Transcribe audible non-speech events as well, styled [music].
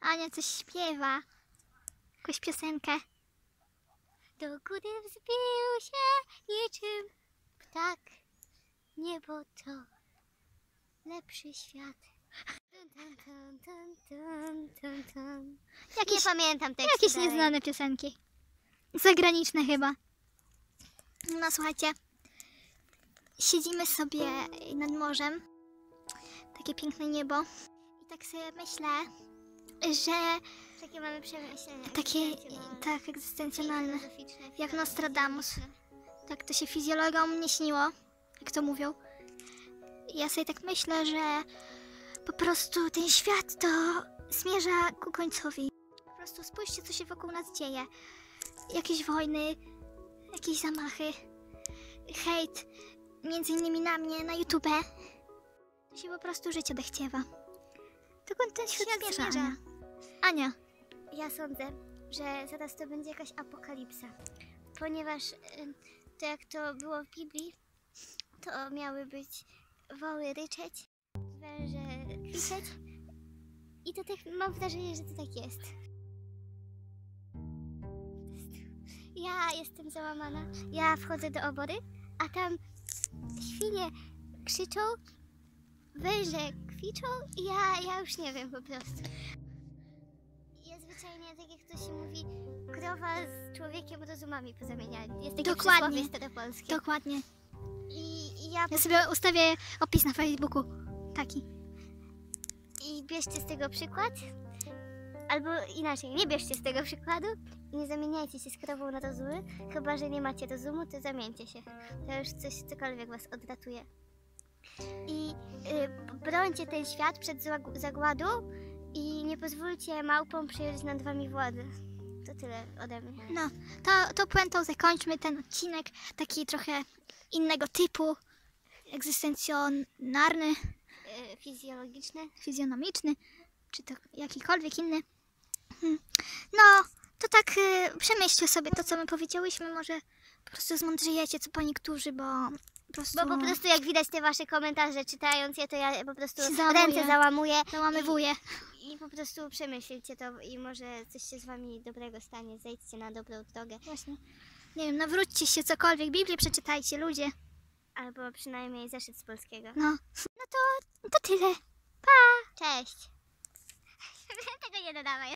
Ania coś śpiewa. Jakąś piosenkę. Do góry wzbił się niczym ptak. Niebo to lepszy świat. Jakieś, Nie pamiętam tekstu jakieś dalej. nieznane piosenki. Zagraniczne chyba. No słuchajcie, siedzimy sobie nad morzem, takie piękne niebo i tak sobie myślę, że Takie mamy przemyślenia. takie egzystencjonalne. tak egzystencjonalne, jak Nostradamus, tak to się fizjologom nie śniło, jak to mówią. Ja sobie tak myślę, że po prostu ten świat to zmierza ku końcowi. Po prostu spójrzcie, co się wokół nas dzieje. Jakieś wojny, jakieś zamachy, hejt, między innymi na mnie, na YouTube. To się po prostu życie odechciewa. Dokąd ten świat, Świat zmierza? zmierza. Ania? Ja sądzę, że zaraz to będzie jakaś apokalipsa. Ponieważ y, to jak to było w Biblii, to miały być woły ryczeć, węże kwiczeć. I to tak mam wrażenie, że to tak jest. Ja jestem załamana. Ja wchodzę do obory, a tam świnie krzyczą, węże kwiczą i ja, ja już nie wiem po prostu. Zwyczajnie, tak jak to się mówi, krowa z człowiekiem rozumami pozamieniali. Jest takie Dokładnie. staropolskie. dokładnie. I, I ja Ja sobie ustawię opis na Facebooku. Taki. I bierzcie z tego przykład. Albo inaczej, nie bierzcie z tego przykładu i nie zamieniajcie się z krową na rozumy. Chyba, że nie macie rozumu, to zamieńcie się. To już coś, cokolwiek was odratuje. I y, brońcie ten świat przed zagładą i nie pozwólcie małpom przejąć nad wami władzy. To tyle ode mnie. No, to, to puentą zakończmy ten odcinek, taki trochę innego typu, egzystencjonalny, Y, fizjologiczne. fizjonomiczny, czy to jakikolwiek inny. Hmm. No, to tak y, przemyślcie sobie to, co my powiedziałyśmy, może po prostu zmądrzejecie, co po niektórzy, bo prostu, Bo po prostu jak widać te wasze komentarze, czytając je, to ja po prostu załamuję. ręce załamuję. załamywuje. I po prostu przemyślcie to i może coś się z wami dobrego stanie. Zejdźcie na dobrą drogę. Właśnie. Nie wiem, nawróćcie się cokolwiek, Biblię przeczytajcie, ludzie. Albo przynajmniej zeszyt z polskiego. No, no to, to tyle. Cześć! [laughs] Tego nie dodawaj.